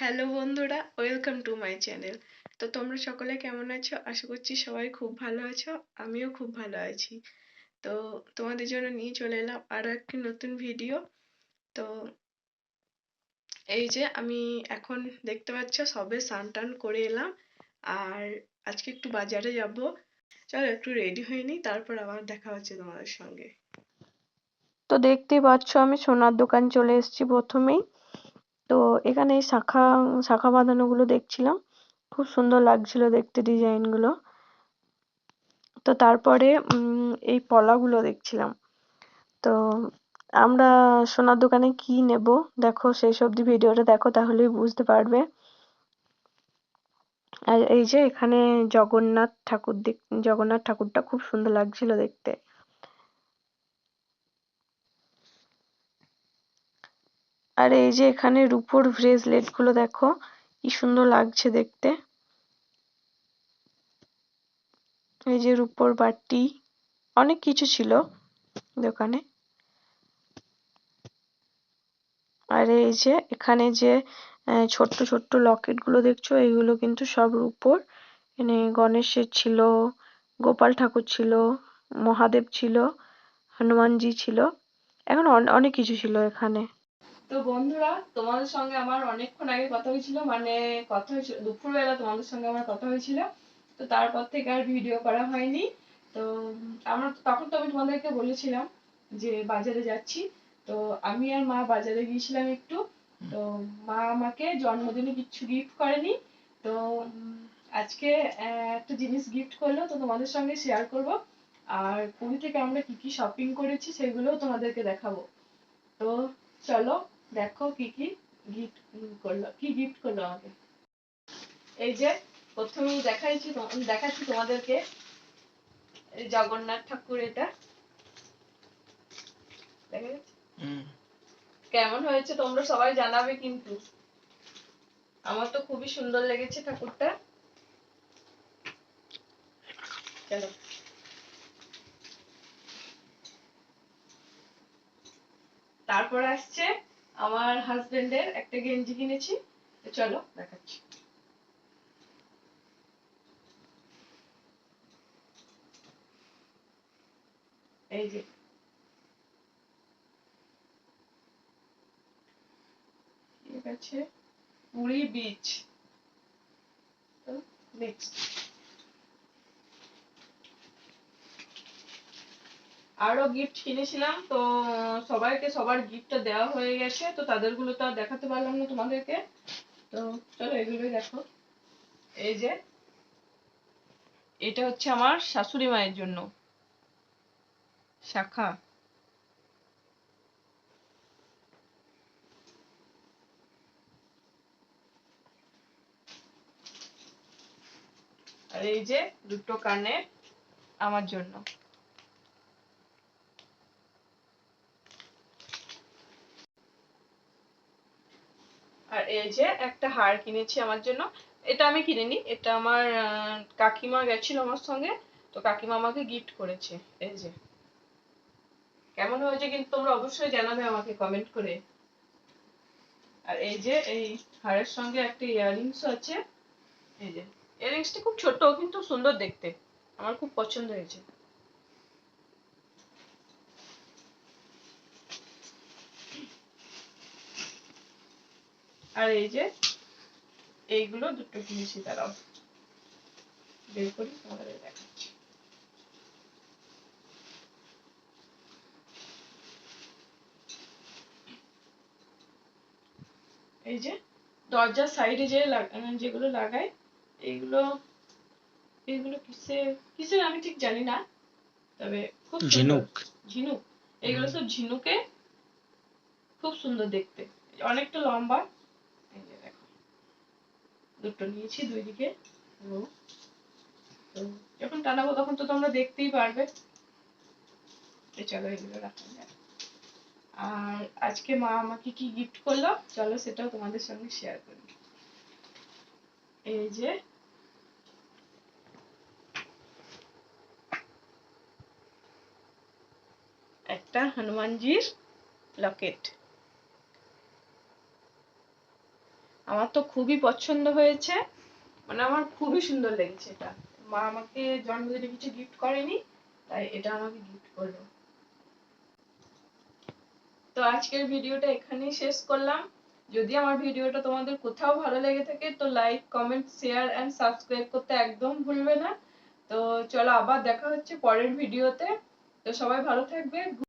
Hello বন্ধুরা welcome to my channel তো তোমরা সকলে কেমন আছো? আশা করছি সবাই খুব ভালো আছো, আমিও খুব ভালো আছি। তো তোমাদের জন্য নিয়ে চলে এলাম আরও একটি নতুন ভিডিও তো এই যে আমি এখন দেখতে পাচ্ছ সবে স্নান টান করে এলাম, আর আজকে একটু বাজারে যাব। চলো একটু রেডি হয়ে নিই, তারপর আবার দেখা হচ্ছে তোমাদের সঙ্গে। তো দেখতেই পাচ্ছ আমি সোনার দোকান চলে এসেছি প্রথমেই। তো এখানে শাখা শাখা বাঁধানো গুলো দেখছিলাম। খুব সুন্দর লাগছিল দেখতে ডিজাইনগুলো তো তারপরে এই পলাগুলো দেখছিলাম। তো আমরা সোনার দোকানে কি নেব? দেখো, শেষ অবধি ভিডিওটা দেখো, তাহলেই বুঝতে পারবে। আর এই যে এখানে জগন্নাথ ঠাকুর দেখ, জগন্নাথ ঠাকুরটা খুব সুন্দর লাগছিল দেখতে। আর এই যে এখানে রুপোর ব্রেসলেটগুলো দেখো, কি সুন্দর লাগছে দেখতে। এই যে রুপোর বাটি, অনেক কিছু ছিল দোকানে। আর এই যে এখানে যে ছোট্ট ছোট্ট লকেটগুলো দেখছ এগুলো কিন্তু সব রুপোর। এখানে গণেশের ছিল, গোপাল ঠাকুর ছিল, মহাদেব ছিল, হনুমানজি ছিল। এখন অনেক কিছু ছিল এখানে। তো বন্ধুরা, তোমাদের সঙ্গে আমার অনেকক্ষণ আগে কথা হয়েছিল মানে কথা হয়েছিল, দুপুরবেলা তোমাদের সঙ্গে আমার কথা হয়েছিল, তো তারপর থেকে আর ভিডিও করা হয়নি। তো আমরা তখন তো আমি তোমাদেরকে বলেছিলাম যে বাজারে যাচ্ছি, তো আমি আর মা বাজারে গিয়েছিলাম একটু, তো মা আমাকে জন্মদিনে কিছু গিফট করেনি, তো আজকে একটা জিনিস গিফট করল, তো তোমাদের সঙ্গে শেয়ার করব। আর পুরী থেকে আমরা কি কি শপিং করেছি, সেগুলোও তোমাদেরকে দেখাবো। তো চলো দেখো কি কি গিফট করল কি গিফট করল আমাকে। এই যে প্রথমেই দেখাইছি দেখাচ্ছি তোমাদেরকে। জগন্নাথ ঠাকুর এটা। দেখা যাচ্ছে কেমন হয়েছে তোমরা সবাই জানাবে কিন্তু। আমার তো খুবই সুন্দর লেগেছে ঠাকুরটা। চলো তারপর আসছে আমার হাজবেন্ডের একটা গেঞ্জি কিনেছি। চলো দেখাচ্ছি। এই যে। ঠিক আছে। পুরী বিচ নেক্সট আরও গিফট কিনেছিলাম, তো সবাইকে সবার গিফটটা দেওয়া হয়ে গেছে, তো তাদেরগুলো তো আর দেখাতে পারলাম না তোমাদেরকে। তো চলো এগুলোই দেখো। এই যে, এটা হচ্ছে আমার শাশুড়ি মায়ের জন্য শাখা। আর এই যে দুটো কানে আমার জন্য। আর এই যে একটা হার কিনেছি আমার জন্য, এটা আমি কিনিনি, এটা আমার কাকিমা গেছিল আমার সঙ্গে, তো কাকিমা আমাকে গিফট করেছে, এই যে। কেমন হয়েছে কিন্তু তোমরা অবশ্যই জানাবে আমাকে কমেন্ট করে। আর এই যে, এই হারের সঙ্গে একটা ইয়াররিংস আছে, এই যে। ইয়াররিংসটা খুব ছোট, কিন্তু সুন্দর দেখতে। আমার খুব পছন্দ হয়েছে। আর এই যে এইগুলো দুটো কিনেছি তারাও বের করি তোমাদের দেখাচ্ছি। এই যে দরজার সাইডে যে যেগুলো লাগায় এইগুলো এইগুলো কিসে কিসের আমি ঠিক জানি না তবে খুব ঝিনুক। ঝিনুক। এগুলো সব ঝিনুকে খুব সুন্দর দেখতে। অনেকটা লম্বা। দুটো নিয়েছি দুই দিকে তো যখন টানাবো তখন তো তোমরা দেখতেই পারবে। চলো এগুলো রাখা যায় আর আজকে মা আমাকে কি গিফট করল? চলো সেটাও তোমাদের সঙ্গে শেয়ার করি। এই যে একটা হনুমানজির লকেট আমার তো খুবই পছন্দ হয়েছে। মানে আমার খুবই সুন্দর লেগেছে এটা। মা আমাকে জন্মদিনে কিছু গিফট করেনি, তাই এটা আমাকে গিফট করল। তো আজকের ভিডিওটা এখানেই শেষ করলাম। যদি আমার ভিডিওটা তোমাদের কোথাও ভালো লেগে থাকে, তো like comment share and subscribe করতে একদম ভুলবে না। তো চলো আবার দেখা হচ্ছে পরের ভিডিওতে। তো সবাই ভালো থাকবে।